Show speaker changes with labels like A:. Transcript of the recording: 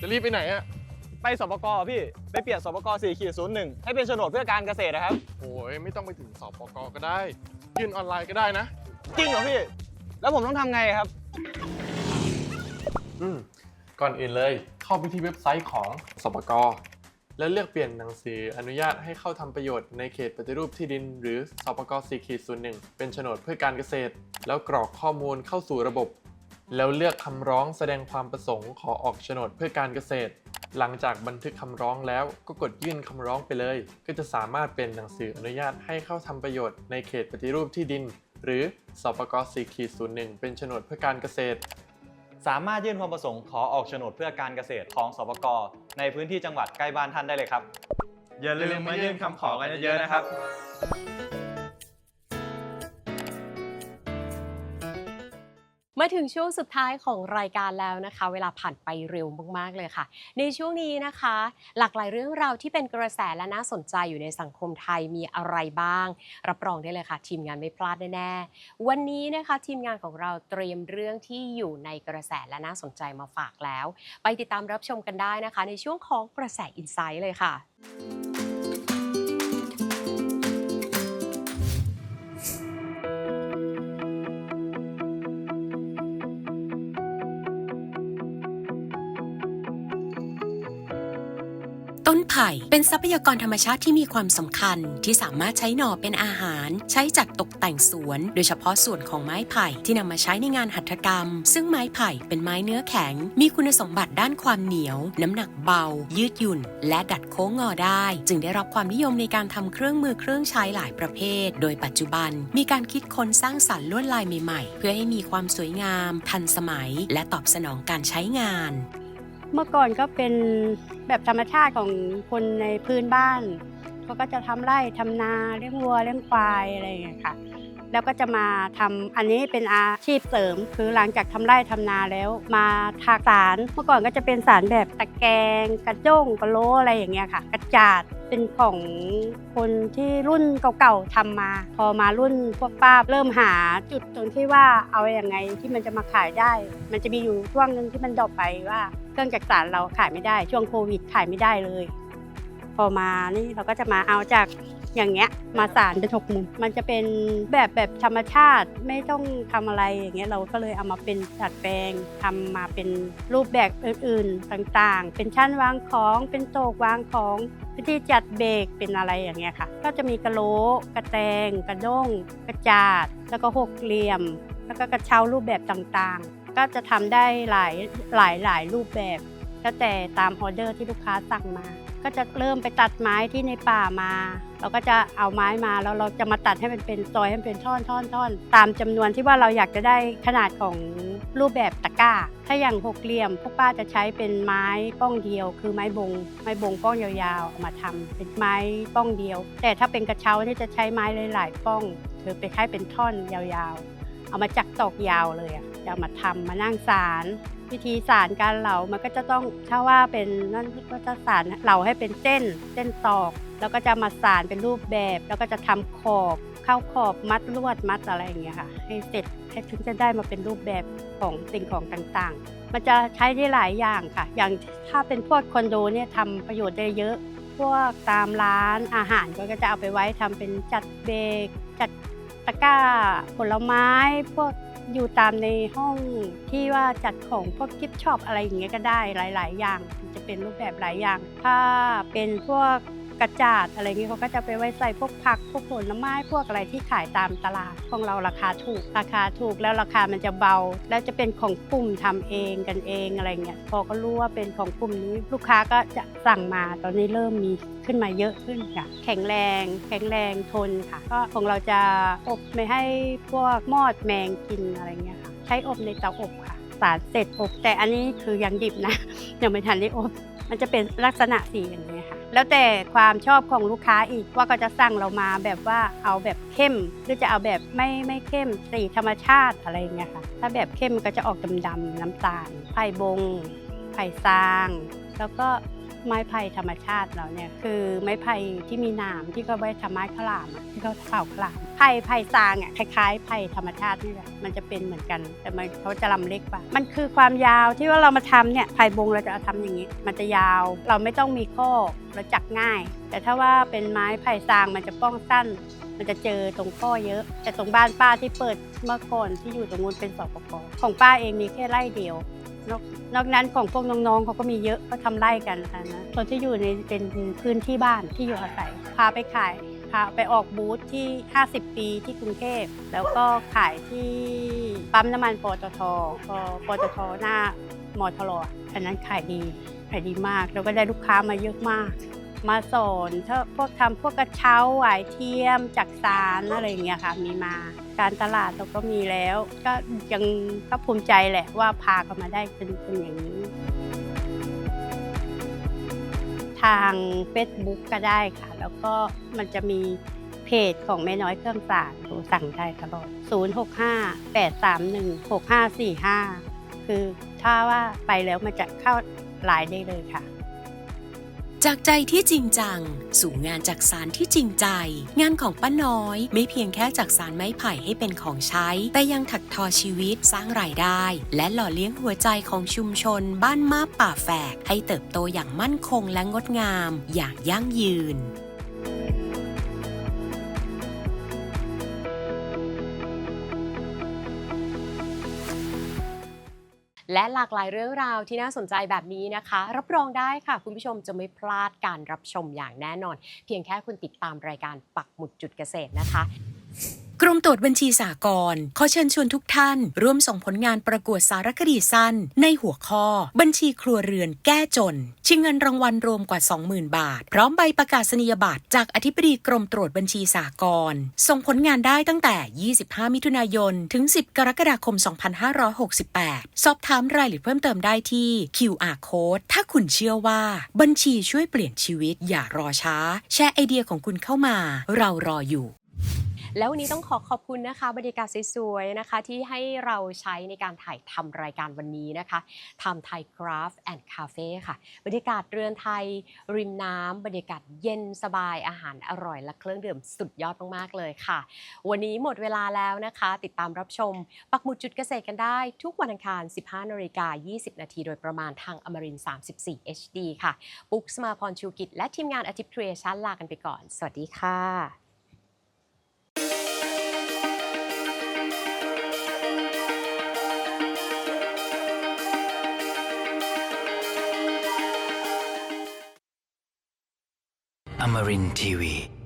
A: จะรีบไปไหนอะ
B: ไปสปกพี่ ไปเปลี่ยนสปก4ขีด01 ให้เป็นโฉนดเพื่อการเกษตรนะครับ
A: โอ้ยไม่ต้องไปถึงสปกก็ได้ ยื่นออนไลน์ก็ได้นะ
B: จริงเหรอพี่ แล้วผมต้องทำไงครับ
A: อืมก่อนอื่นเลยเข้าไปที่เว็บไซต์ของสปกแล้วเลือกเปลี่ยนหนังสืออนุญาตให้เข้าทำประโยชน์ในเขตปฏิรูปที่ดิน หรือสปก4.01 เป็นโฉนดเพื่อการเกษตร แล้วกรอกข้อมูลเข้าสู่ระบบ แล้วเลือกคำร้องแสดงความประสงค์ขอออกโฉนดเพื่อการเกษตร หลังจากบันทึกคำร้องแล้วก็กดยื่นคำร้องไปเลย ก็จะสามารถเป็นหนังสืออนุญาตให้เข้าทำประโยชน์ในเขตปฏิรูปที่ดิน หรือสปก4.01 เป็นโฉนดเพื่อการเกษตร
B: สามารถยื่นความประสงค์ขอออกโฉนดเพื่อการเกษตรของสปกในพื้นที่จังหวัดใกล้บ้านท่านได้เลยครับอย่าลืมมายื่นคำขอกันเยอะๆนะครับ
C: มาถึงช่วงสุดท้ายของรายการแล้วนะคะ เวลาผ่านไปเร็วมากๆเลยค่ะ ในช่วงนี้นะคะ หลากหลายเรื่องราวที่เป็นกระแสและน่าสนใจอยู่ในสังคมไทยมีอะไรบ้าง รับรองได้เลยค่ะ ทีมงานไม่พลาดแน่ๆวันนี้นะคะทีมงานของเราเตรียมเรื่องที่อยู่ในกระแสและน่าสนใจมาฝากแล้ว ไปติดตามรับชมกันได้นะคะ ในช่วงของกระแสอินไซต์เลยค่ะ
D: ต้นไผ่เป็นทรัพยากรธรรมชาติที่มีความสำคัญ ที่สามารถใช้หน่อเป็นอาหาร ใช้จัดตกแต่งสวน โดยเฉพาะส่วนของไม้ไผ่ที่นำมาใช้ในงานหัตถกรรม ซึ่งไม้ไผ่เป็นไม้เนื้อแข็ง มีคุณสมบัติด้านความเหนียว น้ำหนักเบา ยืดหยุ่น และดัดโค้งงอได้ จึงได้รับความนิยมในการทำเครื่องมือเครื่องใช้หลายประเภท โดยปัจจุบันมีการคิดค้นสร้างสรรค์ลวดลายใหม่ๆ เพื่อให้มีความสวยงาม ทันสมัย และตอบสนองการใช้งาน
E: เมื่อก่อนก็เป็นแบบธรรมชาติของคนในพื้นบ้าน เขาก็จะทำไร่ทำนาเลี้ยงวัวเลี้ยงควายอะไรอย่างเงี้ยค่ะ แล้วก็จะมาทำอันนี้เป็นอาชีพเสริม คือหลังจากทำไร่ทำนาแล้ว มาทาสารเมื่อก่อนก็จะเป็นสารแบบตะแกรงกระจ้งกระโลอะไรอย่างเงี้ยค่ะ กระจาดเป็นของคนที่รุ่นเก่าๆทำมา พอมารุ่นพวกป้าเริ่มหาจุดตรงที่ว่าเอาอย่างไงที่มันจะมาขายได้ มันจะมีอยู่ช่วงหนึ่งที่มันดรอปไปว่าเครื่องจักรสารเราขายไม่ได้ช่วงโควิดขายไม่ได้เลย อมานี่เราก็จะมาเอาจากอย่างเงี้ยมาสารเป็นหกมุมมันจะเป็นแบบแบบธรรมชาติไม่ต้องทำอะไรอย่างเงี้ยเราก็เลยเอามาเป็นดัดแปลงทำมาเป็นรูปแบบอื่นๆต่างๆ เป็นชั้นวางของเป็นโต๊ะวางของเป็นที่จัดเบรกเป็นอะไรอย่างเงี้ยค่ะ ก็จะมีกระโหลกกระแตง กระด้ง กระจาด แล้วก็หกเหลี่ยม แล้วก็กระเช้ารูปแบบต่างๆ ก็จะทำได้หลายหลายหลายรูปแบบแล้วแต่ตามออเดอร์ที่ลูกค้าสั่งมา ก็จะเริ่มไปตัดไม้ที่ในป่ามา เราก็จะเอาไม้มาแล้วเราจะมาตัดให้มันเป็นซอยให้มันเป็นท่อนท่อนท่อนตามจำนวนที่ว่าเราอยากจะได้ขนาดของรูปแบบตะกร้า ถ้าอย่างหกเหลี่ยมพวกป้าจะใช้เป็นไม้ป้องเดียว คือไม้บง ไม้บงป้องยาวๆเอามาทำเป็นไม้ป้องเดียว แต่ถ้าเป็นกระเช้านี่จะใช้ไม้หลายๆป้องคือไปให้เป็นท่อนยาวๆ เอามาจักตอกยาวเลยอะจะมาทำมานั่งสาร วิธีสารการเหลามันก็จะต้องถ้าว่าเป็นนั่นก็จะสารเหลาให้เป็นเส้น เส้นตอก แล้วก็จะมาสารเป็นรูปแบบ แล้วก็จะทำขอบเข้าขอบมัดลวดมัดอะไรอย่างเงี้ยค่ะ ให้เสร็จให้ถึงจะได้มาเป็นรูปแบบของสิ่งของต่างๆ มันจะใช้ได้หลายอย่างค่ะ อย่างถ้าเป็นพวกคอนโดเนี่ยทำประโยชน์ได้เยอะ พวกตามร้านอาหารก็จะเอาไปไว้ทำเป็นจัดเบรกจัด ตะกร้าผลไม้พวกอยู่ตามในห้องที่ว่าจัดของพวกกิฟช็อปอะไรอย่างเงี้ยก็ได้หลาย ๆ อย่าง จะเป็นรูปแบบหลายอย่าง ถ้าเป็นพวก กระจาดอะไรเงี้ยเขาก็จะไปไว้ใส่พวกผักพวกผลไม้พวกอะไรที่ขายตามตลาดของเราราคาถูกราคาถูกแล้วราคามันจะเบา แล้วจะเป็นของกลุ่มทำเองกันเองอะไรเงี้ยพอก็รู้ว่าเป็นของกลุ่มนี้ ลูกค้าก็จะสั่งมาตอนนี้เริ่มมีขึ้นมาเยอะขึ้นค่ะแข็งแรง แข็งแรงทนค่ะ ก็ของเราจะอบไม่ให้พวกมอดแมงกินอะไรเงี้ยค่ะใช้อบในเตาอบค่ะสารเสร็จอบแต่อันนี้คือยังดิบนะยังไม่ทันได้อบ มันจะเป็นลักษณะสีอย่างนี้ค่ะ แล้วแต่ความชอบของลูกค้าอีกว่าก็จะสั่งเรามาแบบว่าเอาแบบเข้มหรือจะเอาแบบไม่ไม่เข้มสีธรรมชาติอะไรอย่างเงี้ยค่ะ ถ้าแบบเข้มมันก็จะออกดำๆน้ำตาลไผ่บงไผ่ซาง แล้วก็ ไม้ไผ่ธรรมชาติเราเนี่ยคือไม้ไผ่ที่มีหนามที่เขาไว้ทำไม้ข้าวหลามอะที่เขาเผาข้าวหลามไผ่ไผ่ซางอะคล้ายๆไผ่ธรรมชาตินี่แหละมันจะเป็นเหมือนกัน แต่มันเขาจะลำเล็กกว่ามันคือความยาวที่ว่าเรามาทำเนี่ยไผ่บงเราจะทำอย่างนี้ มันจะยาวเราไม่ต้องมีข้อเราจักง่าย แต่ถ้าว่าเป็นไม้ไผ่ซางมันจะป้องสั้น มันจะเจอตรงข้อเยอะ แต่ตรงบ้านป้าที่เปิดเมื่อก่อนที่อยู่ตรงนู้นเป็นสปกของป้าเองมีแค่ไร่เดียว นอกนอกนั้นของพวกน้องๆเขาก็มีเยอะก็ทำไร่กันนะคะนะส่วนที่อยู่ในเป็นพื้นที่บ้านที่อยู่อาศัย พาไปขาย พาไปออกบูธที่ 50 ปีที่กรุงเทพ แล้วก็ขายที่ปั๊มน้ำมันปตทปปตทหน้ามอทรอันนั้นขายดีขายดีมาก แล้วก็ได้ลูกค้ามาเยอะมาก มาสอนถ้าพวกทำพวกกระเช้าหวายเทียมจักสารอะไรอย่างเงี้ยค่ะ มีมาการตลาดเราก็มีแล้ว ก็ยังก็ภูมิใจแหละว่าพากันมาได้เป็นเป็นอย่างนี้ ทาง Facebook ก็ได้ค่ะ แล้วก็มันจะมีเพจของแม่น้อยเครื่องสารโทรสั่งได้ตลอด 065 831 6545 คือถ้าว่าไปแล้วมันจะเข้าไลน์ได้เลยค่ะ
D: จากใจที่จริงจัง สู่งานจากสารที่จริงใจ งานของป้าน้อย ไม่เพียงแค่จากสารไม้ไผ่ให้เป็นของใช้ แต่ยังถักทอชีวิตสร้างรายได้ และหล่อเลี้ยงหัวใจของชุมชน บ้านมาป่าแฝก ให้เติบโตอย่างมั่นคงและงดงาม อย่างยั่งยืน
C: และหลากหลายเรื่องราวที่น่าสนใจแบบนี้นะคะ รับรองได้ค่ะ คุณผู้ชมจะไม่พลาดการรับชมอย่างแน่นอน เพียงแค่คุณติดตามรายการปักหมุดจุดเกษตรนะคะ
D: กรมตรวจบัญชีสากลขอเชิญชวนทุกท่าน ร่วมส่งผลงานประกวดสารคดีสั้น ในหัวข้อ บัญชีครัวเรือนแก้จน ชิงเงินรางวัลรวมกว่า 20,000 บาท พร้อมใบประกาศนียบัตรจากอธิบดีกรมตรวจบัญชีสากลส่งผลงานได้ตั้งแต่ 25 มิถุนายน ถึง 10 กรกฎาคม 2568 สอบถามรายละเอียดเพิ่มเติมได้ที่ QR code ถ้าคุณเชื่อว่า บัญชีช่วยเปลี่ยนชีวิตอย่ารอช้า แชร์ไอเดียของคุณเข้ามา เรารออยู่
C: แล้ววันนี้ต้องขอขอบคุณนะคะ บรรยากาศสวยๆนะคะ ที่ให้เราใช้ในการถ่ายทำรายการวันนี้นะคะทำไทยคราฟแอนด์คาเฟ่ค่ะ บรรยากาศเรือนไทย ริมน้ำบรรยากาศเย็นสบายอาหารอร่อย และเครื่องดื่มสุดยอดมากๆเลยค่ะ วันนี้หมดเวลาแล้วนะคะ ติดตามรับชม ปักหมุดจุดเกษตรกันได้ ทุกวันอังคาร 15นาฬิกา20 นาทีโดยประมาณทางอมริน 34 HD ค่ะ ปุ๊กสมาพรชูกิจและทีมงานอาทิตย์ครีเอชั่นลากันไปก่อน สวัสดีค่ะ
F: Amarin Tiwi.